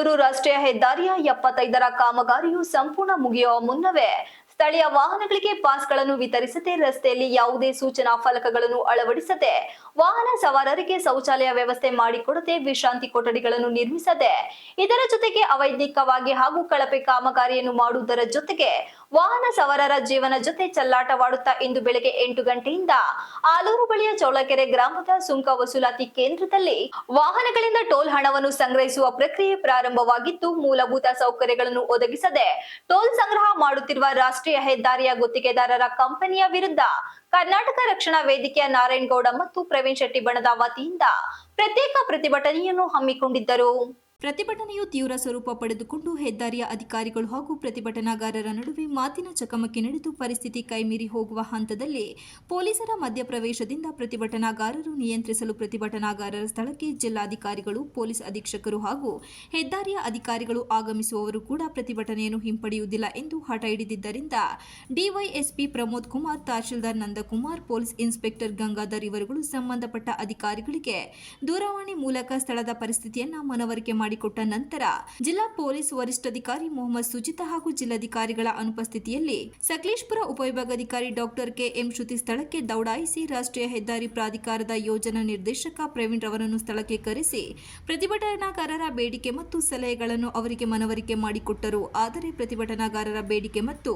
ಬೆಂಗಳೂರು ರಾಷ್ಟ್ರೀಯ ಹೆದ್ದಾರಿಯ ಎಪ್ಪತ್ತೈದರ ಕಾಮಗಾರಿಯು ಸಂಪೂರ್ಣ ಮುಗಿಯುವ ಮುನ್ನವೇ ಸ್ಥಳೀಯ ವಾಹನಗಳಿಗೆ ಪಾಸ್ಗಳನ್ನು ವಿತರಿಸದೆ ರಸ್ತೆಯಲ್ಲಿ ಯಾವುದೇ ಸೂಚನಾ ಫಲಕಗಳನ್ನು ಅಳವಡಿಸದೆ ವಾಹನ ಸವಾರರಿಗೆ ಶೌಚಾಲಯ ವ್ಯವಸ್ಥೆ ಮಾಡಿಕೊಡದೆ ವಿಶ್ರಾಂತಿ ಕೊಠಡಿಗಳನ್ನು ನಿರ್ಮಿಸದೆ ಇದರ ಜೊತೆಗೆ ಅವೈಜ್ಞಿಕವಾಗಿ ಹಾಗೂ ಕಳಪೆ ಕಾಮಗಾರಿಯನ್ನು ಮಾಡುವುದರ ಜೊತೆಗೆ ವಾಹನ ಸವಾರರ ಜೀವನ ಜೊತೆ ಚಲ್ಲಾಟವಾಡುತ್ತಾ ಇಂದು ಬೆಳಗ್ಗೆ ಎಂಟು ಗಂಟೆಯಿಂದ ಆಲೂರು ಬಳಿಯ ಚೌಳಕೆರೆ ಗ್ರಾಮದ ಸುಂಕ ವಸೂಲಾತಿ ಕೇಂದ್ರದಲ್ಲಿ ವಾಹನಗಳಿಂದ ಟೋಲ್ ಹಣವನ್ನು ಸಂಗ್ರಹಿಸುವ ಪ್ರಕ್ರಿಯೆ ಪ್ರಾರಂಭವಾಗಿದ್ದು, ಮೂಲಭೂತ ಸೌಕರ್ಯಗಳನ್ನು ಒದಗಿಸದೆ ಟೋಲ್ ಸಂಗ್ರಹ ಮಾಡುತ್ತಿರುವ ರಾಷ್ಟ್ರೀಯ ಹೆದ್ದಾರಿಯ ಗುತ್ತಿಗೆದಾರರ ಕಂಪನಿಯ ವಿರುದ್ಧ ಕರ್ನಾಟಕ ರಕ್ಷಣಾ ವೇದಿಕೆಯ ನಾರಾಯಣಗೌಡ ಮತ್ತು ಪ್ರವೀಣ್ ಶೆಟ್ಟಿ ಬಣದ ವತಿಯಿಂದ ಪ್ರತ್ಯೇಕ ಪ್ರತಿಭಟನೆಯನ್ನು ಹಮ್ಮಿಕೊಂಡಿದ್ದರು. ಪ್ರತಿಭಟನೆಯು ತೀವ್ರ ಸ್ವರೂಪ ಪಡೆದುಕೊಂಡು ಹೆದ್ದಾರಿಯ ಅಧಿಕಾರಿಗಳು ಹಾಗೂ ಪ್ರತಿಭಟನಾಗಾರರ ನಡುವೆ ಮಾತಿನ ಚಕಮಕಿ ನಡೆದು ಪರಿಸ್ಥಿತಿ ಕೈಮೀರಿ ಹೋಗುವ ಹಂತದಲ್ಲಿ ಪೊಲೀಸರ ಮಧ್ಯಪ್ರವೇಶದಿಂದ ಪ್ರತಿಭಟನಾಗಾರರು ನಿಯಂತ್ರಿಸಲು ಪ್ರತಿಭಟನಾಗಾರರ ಸ್ಥಳಕ್ಕೆ ಜಿಲ್ಲಾಧಿಕಾರಿಗಳು, ಪೊಲೀಸ್ ಅಧೀಕ್ಷಕರು ಹಾಗೂ ಹೆದ್ದಾರಿಯ ಅಧಿಕಾರಿಗಳು ಆಗಮಿಸುವವರು ಕೂಡ ಪ್ರತಿಭಟನೆಯನ್ನು ಹಿಂಪಡೆಯುವುದಿಲ್ಲ ಎಂದು ಹಠ ಹಿಡಿದಿದ್ದರಿಂದ DySP Pramod Kumar, tahsildar Nandakumar, police inspector Gangadhar ಇವರುಗಳು ಸಂಬಂಧಪಟ್ಟ ಅಧಿಕಾರಿಗಳಿಗೆ ದೂರವಾಣಿ ಮೂಲಕ ಸ್ಥಳದ ಪರಿಸ್ಥಿತಿಯನ್ನು ಮನವರಿಕೆ ಮಾಡಿಕೊಟ್ಟ ನಂತರ ಜಿಲ್ಲಾ ಪೊಲೀಸ್ ವರಿಷ್ಠಾಧಿಕಾರಿ ಮೊಹಮ್ಮದ್ ಸುಜಿತ ಹಾಗೂ ಜಿಲ್ಲಾಧಿಕಾರಿಗಳ ಅನುಪಸ್ಥಿತಿಯಲ್ಲಿ ಸಕಲೇಶ್ಪುರ ಉಪವಿಭಾಗಾಧಿಕಾರಿ ಡಾಕ್ಟರ್ ಕೆ ಎಂ ಶ್ರುತಿ ಸ್ಥಳಕ್ಕೆ ದೌಡಾಯಿಸಿ ರಾಷ್ಟ್ರೀಯ ಹೆದ್ದಾರಿ ಪ್ರಾಧಿಕಾರದ ಯೋಜನಾ ನಿರ್ದೇಶಕ ಪ್ರವೀಣ್ ರವರನ್ನು ಸ್ಥಳಕ್ಕೆ ಕರೆಸಿ ಪ್ರತಿಭಟನಾಕಾರರ ಬೇಡಿಕೆ ಮತ್ತು ಸಲಹೆಗಳನ್ನು ಅವರಿಗೆ ಮನವರಿಕೆ ಮಾಡಿಕೊಟ್ಟರು. ಆದರೆ ಪ್ರತಿಭಟನಾಕಾರರ ಬೇಡಿಕೆ ಮತ್ತು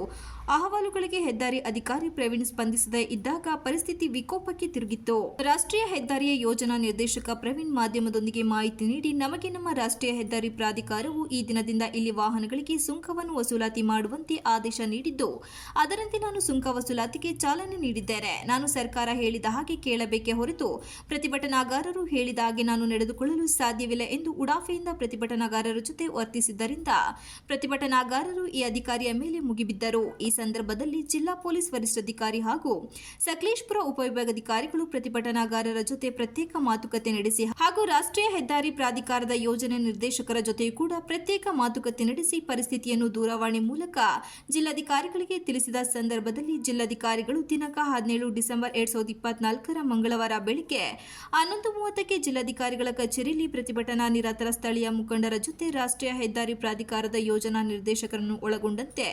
ಅಹವಾಲುಗಳಿಗೆ ಹೆದ್ದಾರಿ ಅಧಿಕಾರಿ ಪ್ರವೀಣ್ ಸ್ಪಂದಿಸದೇ ಇದ್ದಾಗ ಪರಿಸ್ಥಿತಿ ವಿಕೋಪಕ್ಕೆ ತಿರುಗಿತ್ತು. ರಾಷ್ಟ್ರೀಯ ಹೆದ್ದಾರಿಯ ಯೋಜನಾ ನಿರ್ದೇಶಕ ಪ್ರವೀಣ್ ಮಾಧ್ಯಮದೊಂದಿಗೆ ಮಾಹಿತಿ ನೀಡಿ, ನಮಗೆ ನಮ್ಮ ರಾಷ್ಟ್ರೀಯ ಹೆದ್ದಾರಿ ಪ್ರಾಧಿಕಾರವು ಈ ದಿನದಿಂದ ಇಲ್ಲಿ ವಾಹನಗಳಿಗೆ ಸುಂಕವನ್ನು ವಸೂಲಾತಿ ಮಾಡುವಂತೆ ಆದೇಶ ನೀಡಿದ್ದು. ಅದರಂತೆ ನಾನು ಸುಂಕ ವಸೂಲಾತಿಗೆ ಚಾಲನೆ ನೀಡಿದ್ದೇನೆ. ನಾನು ಸರ್ಕಾರ ಹೇಳಿದ ಹಾಗೆ ಕೇಳಬೇಕೆ ಹೊರತು ಪ್ರತಿಭಟನಾಗಾರರು ಹೇಳಿದ ಹಾಗೆ ನಾನು ನಡೆದುಕೊಳ್ಳಲು ಸಾಧ್ಯವಿಲ್ಲ ಎಂದು ಉಡಾಫೆಯಿಂದ ಪ್ರತಿಭಟನಾಗಾರರ ಜೊತೆ ವರ್ತಿಸಿದ್ದರಿಂದ ಪ್ರತಿಭಟನಾಗಾರರು ಈ ಅಧಿಕಾರಿಯ ಮೇಲೆ ಮುಗಿಬಿದ್ದರು. ಈ ಸಂದರ್ಭದಲ್ಲಿ ಜಿಲ್ಲಾ ಪೊಲೀಸ್ ವರಿಷ್ಠಾಧಿಕಾರಿ ಹಾಗೂ ಸಕಲೇಶ್ಪುರ ಉಪವಿಭಾಗಾಧಿಕಾರಿಗಳು ಪ್ರತಿಭಟನಾಗಾರರ ಜೊತೆ ಪ್ರತ್ಯೇಕ ಮಾತುಕತೆ ನಡೆಸಿ ಹಾಗೂ ರಾಷ್ಟ್ರೀಯ ಹೆದ್ದಾರಿ ಪ್ರಾಧಿಕಾರದ ಯೋಜನೆ ನಿರ್ದೇಶಕರ ಜೊತೆಯೂ ಕೂಡ ಪ್ರತ್ಯೇಕ ಮಾತುಕತೆ ನಡೆಸಿ ಪರಿಸ್ಥಿತಿಯನ್ನು ದೂರವಾಣಿ ಮೂಲಕ ಜಿಲ್ಲಾಧಿಕಾರಿಗಳಿಗೆ ತಿಳಿಸಿದ ಸಂದರ್ಭದಲ್ಲಿ ಜಿಲ್ಲಾಧಿಕಾರಿಗಳು ದಿನಾಂಕ ಹದಿನೇಳು ಡಿಸೆಂಬರ್ ಎರಡ್ ಸಾವಿರದ ಇಪ್ಪತ್ನಾಲ್ಕರ ಮಂಗಳವಾರ ಬೆಳಿಗ್ಗೆ ಹನ್ನೊಂದು ಮೂವತ್ತಕ್ಕೆ ಜಿಲ್ಲಾಧಿಕಾರಿಗಳ ಕಚೇರಿಯಲ್ಲಿ ಪ್ರತಿಭಟನಾ ನಿರತರ ಸ್ಥಳೀಯ ಮುಖಂಡರ ಜೊತೆ ರಾಷ್ಟ್ರೀಯ ಹೆದ್ದಾರಿ ಪ್ರಾಧಿಕಾರದ ಯೋಜನಾ ನಿರ್ದೇಶಕರನ್ನು ಒಳಗೊಂಡಂತೆ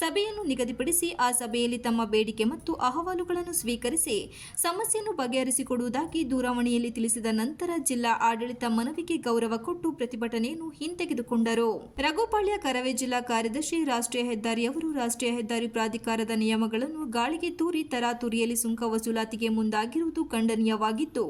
ಸಭೆಯನ್ನು ನಿಗದಿಪಡಿಸಿ ಆ ಸಭೆಯಲ್ಲಿ ತಮ್ಮ ಬೇಡಿಕೆ ಮತ್ತು ಅಹವಾಲುಗಳನ್ನು ಸ್ವೀಕರಿಸಿ ಸಮಸ್ಯೆಯನ್ನು ಬಗೆಹರಿಸಿಕೊಡುವುದಾಗಿ ದೂರವಾಣಿಯಲ್ಲಿ ತಿಳಿಸಿದ ನಂತರ ಜಿಲ್ಲಾ ಆಡಳಿತ ಮನವಿಗೆ ಗೌರವ ಕೊಟ್ಟು ಪ್ರತಿಭಟನೆಯನ್ನು ಹಿಂತೆಗೆದುಕೊಂಡರು? ರಘುಪಾಳ್ಯ ಕರವೇ ಜಿಲ್ಲಾ ಕಾರ್ಯದರ್ಶಿ, ರಾಷ್ಟ್ರೀಯ ಹೆದ್ದಾರಿಯವರು ರಾಷ್ಟ್ರೀಯ ಹೆದ್ದಾರಿ ಪ್ರಾಧಿಕಾರದ ನಿಯಮಗಳನ್ನು ಗಾಳಿಗೆ ತೂರಿ, ತರಾತುರಿಯಲ್ಲಿ ಸುಂಕ ವಸೂಲಾತಿಗೆ ಮುಂದಾಗಿರುವುದು ಖಂಡನೀಯವಾಗಿದ್ದು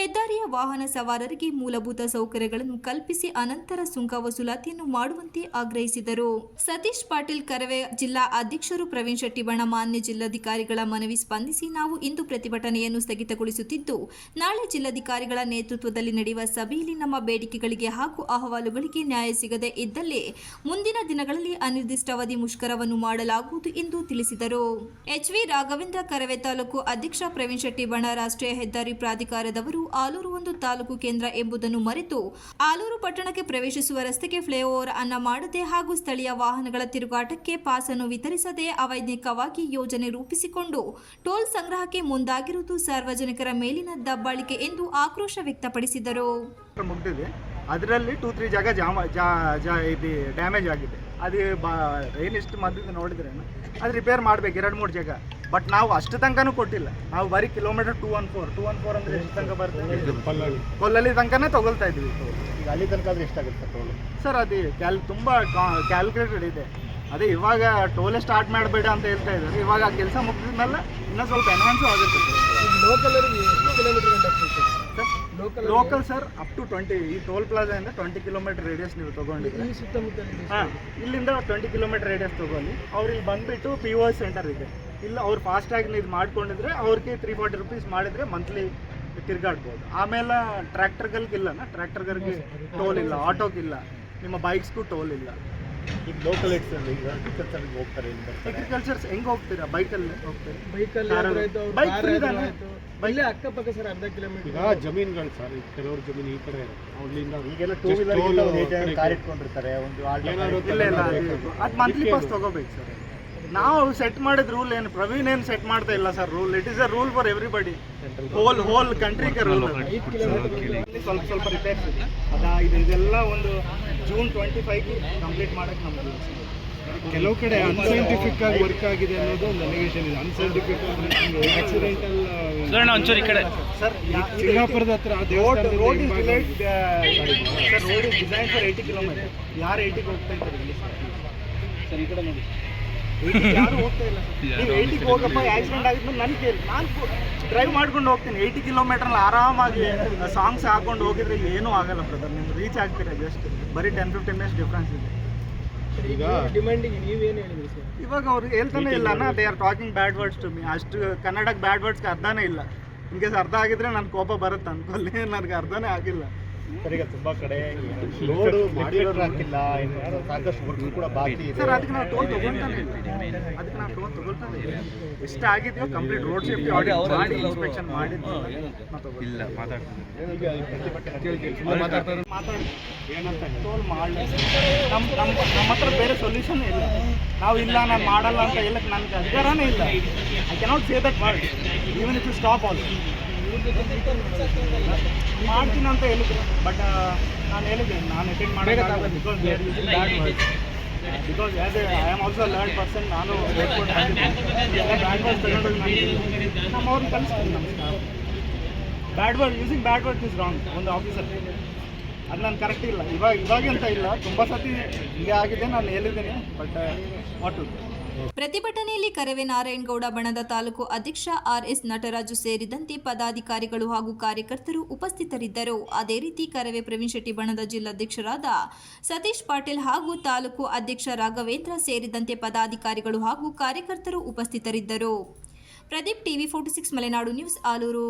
ಹೆದ್ದಾರಿಯ ವಾಹನ ಸವಾರರಿಗೆ ಮೂಲಭೂತ ಸೌಕರ್ಯಗಳನ್ನು ಕಲ್ಪಿಸಿ ಅನಂತರ ಸುಂಕ ವಸೂಲಾತಿಯನ್ನು ಮಾಡುವಂತೆ ಆಗ್ರಹಿಸಿದರು. ಸತೀಶ್ ಪಾಟೀಲ್ ಕರವೇ ಜಿಲ್ಲಾ ಅಧ್ಯಕ್ಷರು ಪ್ರವೀಣ್ ಶೆಟ್ಟಿ ಬಣ ಮಾನ್ಯ ಜಿಲ್ಲಾಧಿಕಾರಿಗಳ ಮನವಿ ಸ್ಪಂದಿಸಿ ನಾವು ಇಂದು ಪ್ರತಿಭಟನೆಯನ್ನು ಸ್ಥಗಿತಗೊಳಿಸುತ್ತಿದ್ದು, ನಾಳೆ ಜಿಲ್ಲಾಧಿಕಾರಿಗಳ ನೇತೃತ್ವದಲ್ಲಿ ನಡೆಯುವ ಸಭೆಯಲ್ಲಿ ನಮ್ಮ ಬೇಡಿಕೆಗಳಿಗೆ ಹಾಗೂ ಅಹವಾಲುಗಳಿಗೆ ನ್ಯಾಯ ಸಿಗದೆ ಇದ್ದಲ್ಲಿ ಮುಂದಿನ ದಿನಗಳಲ್ಲಿ ಅನಿರ್ದಿಷ್ಟಾವಧಿ ಮುಷ್ಕರವನ್ನು ಮಾಡಲಾಗುವುದು ಎಂದು ತಿಳಿಸಿದರು. ಎಚ್ವಿ ರಾಘವೇಂದ್ರ ಕರವೇ ತಾಲೂಕು ಅಧ್ಯಕ್ಷ ಪ್ರವೀಣ್ ಶೆಟ್ಟಿ ಬಣ ರಾಷ್ಟ್ರೀಯ ಹೆದ್ದಾರಿ ಪ್ರಾಧಿಕಾರದವರು ಆಲೂರು ಒಂದು ತಾಲೂಕು ಕೇಂದ್ರ ಎಂಬುದನ್ನು ಮರೆತು ಆಲೂರು ಪಟ್ಟಣಕ್ಕೆ ಪ್ರವೇಶಿಸುವ ರಸ್ತೆಗೆ ಫ್ಲೈಓವರ್ ಅನ್ನ ಮಾಡದೆ ಹಾಗೂ ಸ್ಥಳೀಯ ವಾಹನಗಳ ತಿರುಗಾಟಕ್ಕೆ ಪಾಸ್ ವಿತರಿಸದೆ ಅವೈಜ್ಞಿಕವಾಗಿ ಯೋಜನೆ ರೂಪಿಸಿಕೊಂಡು ಟೋಲ್ ಸಂಗ್ರಹಕ್ಕೆ ಮುಂದಾಗಿರುವುದು ಸಾರ್ವಜನಿಕರ ಮೇಲಿನ ದಬ್ಬಾಳಿಕೆ ಎಂದು ಆಕ್ರೋಶ ವ್ಯಕ್ತಪಡಿಸಿದರು. ಅದರಲ್ಲಿ ಟೂ ತ್ರೀ ಜಾಗ ಜಾಮ ಜಾ ಜಾ ಇದು ಡ್ಯಾಮೇಜ್ ಆಗಿದೆ. ಅದು ಬಾ ಏನಿಷ್ಟು ಮದ್ದು ನೋಡಿದ್ರೆ ಅದು ರಿಪೇರ್ ಮಾಡ್ಬೇಕು ಎರಡು ಮೂರು ಜಾಗ. ಬಟ್ ನಾವು ಅಷ್ಟು ತನಕನೂ ಕೊಟ್ಟಿಲ್ಲ. ನಾವು ಬರೀ kilometre two one four two one four ಅಂದರೆ ಎಷ್ಟು ತನಕ ಬರ್ತದೆ ಕೊಲ್ಲಲ್ಲಿ ತನಕನೇ ತಗೊಳ್ತಾ ಇದ್ವಿ ಈಗ ಅಲ್ಲಿ ತನಕ ಆದ್ರೆ ಎಷ್ಟಾಗುತ್ತೆ ಸರ್ ಅದು ಕ್ಯಾಲ್ ತುಂಬ ಕ್ಯಾಲ್ಕುಲೇಟೆಡ್ ಇದೆ. ಅದೇ ಇವಾಗ ಟೋಲೆ ಸ್ಟಾರ್ಟ್ ಮಾಡಬೇಡ ಅಂತ ಹೇಳ್ತಾ ಇದ್ದಾರೆ. ಇವಾಗ ಆ ಕೆಲಸ ಮುಗಿದ ಮೇಲೆ ಇನ್ನೂ ಸ್ವಲ್ಪ ಅಡ್ವಾನ್ಸ್ ಆಗುತ್ತೆ. Local local sir? Up to twenty ಈ ಟೋಲ್ ಪ್ಲಾಜಾಯಿಂದ ಟ್ವೆಂಟಿ ಕಿಲೋಮೀಟರ್ ರೇಡಿಯಸ್ ನೀವು ಸುತ್ತಮುತ್ತ ಹಾಂ ಇಲ್ಲಿಂದ ಟ್ವೆಂಟಿ ಕಿಲೋಮೀಟರ್ ರೇಡಿಯಸ್ ತೊಗೊಳ್ಳಿ. ಅವ್ರು ಇಲ್ಲಿ ಬಂದುಬಿಟ್ಟು ಪಿ ಓ ಸೆಂಟರ್ ಇದೆ. ಇಲ್ಲ ಅವ್ರು ಫಾಸ್ಟಾಗಿ ಇದು ಮಾಡ್ಕೊಂಡಿದ್ರೆ ಅವ್ರಿಗೆ ತ್ರೀ ಫಾರ್ಟಿ ರುಪೀಸ್ ಮಾಡಿದರೆ ಮಂತ್ಲಿ ತಿರ್ಗಾಡ್ಬೋದು. ಆಮೇಲೆ ಟ್ರ್ಯಾಕ್ಟರ್ಗಳಿಗಿಲ್ಲನ ಟ್ರ್ಯಾಕ್ಟರ್ಗಳಿಗೆ ಟೋಲ್ ಇಲ್ಲ ಆಟೋಗಿಲ್ಲ ನಿಮ್ಮ ಬೈಕ್ಸ್ಗೂ ಟೋಲ್ ಇಲ್ಲ. ಈಗ ಲೋಕಲ್ ಇಟ್ಸಲ್ಲಿ ಈಗ ಅಗ್ರಿಕಲ್ಚರ್ಗೆ ಹೋಗ್ತಾರೆ ಇಲ್ಲಿ ಬರ್ತಾರೆ ಅಗ್ರಿಕಲ್ಚರ್ಸ್ ಹೆಂಗೆ ಹೋಗ್ತೀರಾ? ಬೈಕಲ್ಲಿ ಹೋಗ್ತೀರಾ? ಬೈಕಲ್ಲಿ ಬೈಕ್ ಫ್ರೀ? ಆಯ್ತು. ಇಲ್ಲೇ ಅಕ್ಕಪಕ್ಕ ಸರ್ ಅರ್ಧ ಕಿಲೋಮೀಟರ್ ಈಗ ಜಮೀನುಗಳು ಸರ್ ಈಗ ಕೆಲವ್ರ ಜಮೀನು ಈ ಕಡೆ ಅಲ್ಲಿಂದ ಈಗೆಲ್ಲ ಟೂ ವೀಲರ್ ಕಾರ್ ಇಟ್ಕೊಂಡಿರ್ತಾರೆ ಒಂದು ಆಟೋ ಇಲ್ಲ ಇಲ್ಲ ಅದು ಮಂತ್ಲಿ ಪಾಸ್ ತಗೋಬೇಕು ಸರ್. ನಾವು ಸೆಟ್ ಮಾಡಿದ ರೂಲ್ ಏನು? ಪ್ರವೀಣ್ ಏನು ಸೆಟ್ ಮಾಡ್ತಾ ಇಲ್ಲ sir rule it is a rule for everybody whole whole ಕಂಟ್ರಿಗೆ rule ಸ್ವಲ್ಪ ಸ್ವಲ್ಪ ರಿಪೇರ್ಸ್ ಇದೆ. ಅದಾ ಇದು ಇದೆಲ್ಲ ಒಂದು ಜೂನ್ ಟ್ವೆಂಟಿ ಫೈವ್ಗೆ ಕಂಪ್ಲೀಟ್ ಮಾಡಕ್ಕೆ ನಮ್ಗೆ ಕೆಲವು ಕಡೆ ಅನ್ಸೈಂಟಿಫಿಕ್ ಆಗಿ ವರ್ಕ್ ಆಗಿದೆ ಅನ್ನೋದು ಒಂದು ಅಲಿಗೇಷನ್ ಇದೆ. ಅನ್ಸೈಂಟಿಫಿಕ್ ಆಕ್ಸಿಡೆಂಟಲ್ ಒಂಚೂರು ಈ ಕಡೆ. ಸರ್ ಸಿಂಗಾಪುರದ ಹತ್ರ ರೋಡ್ ರೋಡ್ ಇಸ್ ಹಿಂಭಾಗ- sir road is design for eighty kilometre ಯಾರು ಏಯ್ಟಿಗೆ ಹೋಗ್ತಾ ಇದ್ದಾರೆ ಸರ್ ಈ ಕಡೆ ನೋಡಿ. 80 ಗೆ ಯಾರು ಹೋಗ್ತಾ ಇಲ್ಲ ಸರ್. ನೀವು ಏಯ್ಟಿಗೆ ಹೋಗಪ್ಪ ಆಕ್ಸಿಡೆಂಟ್ ಆಗಿದ್ಮೇಲೆ ನನ್ ಕೇಳಿ. ನಾನು ಡ್ರೈವ್ ಮಾಡ್ಕೊಂಡು ಹೋಗ್ತೀನಿ. ಏಯ್ಟಿ ಕಿಲೋಮೀಟರ್ ಆರಾಮಾಗಿ ಸಾಂಗ್ಸ್ ಹಾಕೊಂಡು ಹೋಗಿದ್ರೆ ಏನು ಏನೂ ಆಗಲ್ಲ ಬ್ರದರ್ ನಿಮ್ಗೆ ರೀಚ್ ಆಗ್ತೀರಾ ಜಸ್ಟ್ ಬರೀ ಟೆನ್ ಫಿಫ್ಟೀನ್ ಮಿನಿಟ್ಸ್ ಡಿಫ್ರೆನ್ಸ್ ಇದೆ. ಈಗ ಡಿಮ್ಯಾಂಡಿಗೆ ನೀವೇನು ಹೇಳಿದ್ರಿ ಸರ್? ಇವಾಗ ಅವ್ರು ಹೇಳ್ತಾನೆ ಇಲ್ಲ ನಾ they are talking bad words to me ಅಷ್ಟು ಕನ್ನಡಕ್ಕೆ ಬ್ಯಾಡ್ ವರ್ಡ್ಸ್ಗೆ ಅರ್ಥನೇ ಇಲ್ಲ. ಇನ್ ಕೇಸ್ ಅರ್ಥ ಆಗಿದ್ರೆ ನನ್ನ ಕೋಪ ಬರುತ್ತೆ ಅನ್ಕೊಳ್ಳಿ ನನಗೆ ಅರ್ಥನೇ ಆಗಿಲ್ಲ. ಸರ್ ಈಗ ತುಂಬಾ ಕಡೆ ರೋಡ್ ಮಾಡಿರೋರು ಹಾಕಿಲ್ಲ ಸಾಕಷ್ಟು ವರ್ಕ್ ಕೂಡ ಬಾಕಿ ಇದೆ. ಸರ್ ಅದಕ್ಕೆ ನಾವು ಟೋಲ್ ತಗೊಳ್ತಾನೆ ಅದಕ್ಕೆ ನಾವು ಟೋಲ್ ತಗೊಳ್ತಾನೆ ಇಲ್ಲ ಎಷ್ಟು ಆಗಿದೆಯೋ ಕಂಪ್ಲೀಟ್ ರೋಡ್ ಸೇಫ್ಟಿ ಆಡಿಟ್ ಮಾಡಿ ಇನ್ಸ್ಪೆಕ್ಷನ್ ಮಾಡಿ ಇಲ್ಲ ಮಾತಾಡ್ತಾರೆ. ಏನಂತ ಟೋಲ್ ಮಾಡಲಿ. ನಮ್ಮ ನಮ್ಮ ನಮ್ಮ ಹತ್ರ ಬೇರೆ ಸೊಲ್ಯೂಷನ್ ಇಲ್ಲ. ನಾವು ಇಲ್ಲ ನಾನು ಮಾಡಲ್ಲ ಅಂತ ಹೇಳಕ್ಕೆ ನನಗೆ ಅಧಿಕಾರನೇ ಇಲ್ಲ. ಐ ಕೆನಾಟ್ ಸೇ ದಟ್ ಮಾಡಿ even it you stop all ಮಾಡ್ತೀನಿ ಅಂತ ಹೇಳಿದ್ರು. ಬಟ್ ನಾನು ಹೇಳಿದ್ದೆ ನಾನು ಅಟೆಂಡ್ ಮಾಡೋಕ್ಕಾಗಲ್ಲ because they are using bad words because as a I am also learn person ನಾನು ಏರ್ಪೋರ್ಟ್ ಎಲ್ಲ ಬ್ಯಾಡ್ ವರ್ಡ್ಸ್ ತಗೊಂಡೋಗಿ ನಾನು ನಮ್ಮ ಅವ್ರನ್ನ ಕಲಿಸ್ತೀನಿ ನಮ್ಮ staff bad word using bad word is wrong ಒಂದು ಆಫೀಸರ್ ಅದು ನಾನು ಕರೆಕ್ಟ್ ಇಲ್ಲ. ಇವಾಗ ಇವಾಗ ಅಂತ ಇಲ್ಲ. ತುಂಬ ಸತಿ ಹಿಂಗೆ ಆಗಿದೆ ನಾನು ಹೇಳಿದ್ದೀನಿ. ಬಟ್ ವಾಟ್ ಟು ಪ್ರತಿಭಟನೆಯಲ್ಲಿ ಕರವೇ ನಾರಾಯಣಗೌಡ ಬಣದ ತಾಲೂಕು ಅಧ್ಯಕ್ಷ ಆರ್ಎಸ್ ನಟರಾಜು ಸೇರಿದಂತೆ ಪದಾಧಿಕಾರಿಗಳು ಹಾಗೂ ಕಾರ್ಯಕರ್ತರು ಉಪಸ್ಥಿತರಿದ್ದರು. ಅದೇ ರೀತಿ ಕರವೇ ಪ್ರವೀಣ್ ಶೆಟ್ಟಿ ಬಣದ ಜಿಲ್ಲಾಧ್ಯಕ್ಷರಾದ ಸತೀಶ್ ಪಾಟೀಲ್ ಹಾಗೂ ತಾಲೂಕು ಅಧ್ಯಕ್ಷ ರಾಘವೇಂದ್ರ ಸೇರಿದಂತೆ ಪದಾಧಿಕಾರಿಗಳು ಹಾಗೂ ಕಾರ್ಯಕರ್ತರು ಉಪಸ್ಥಿತರಿದ್ದರು. Pradeep TV forty six Malenadu news Alur.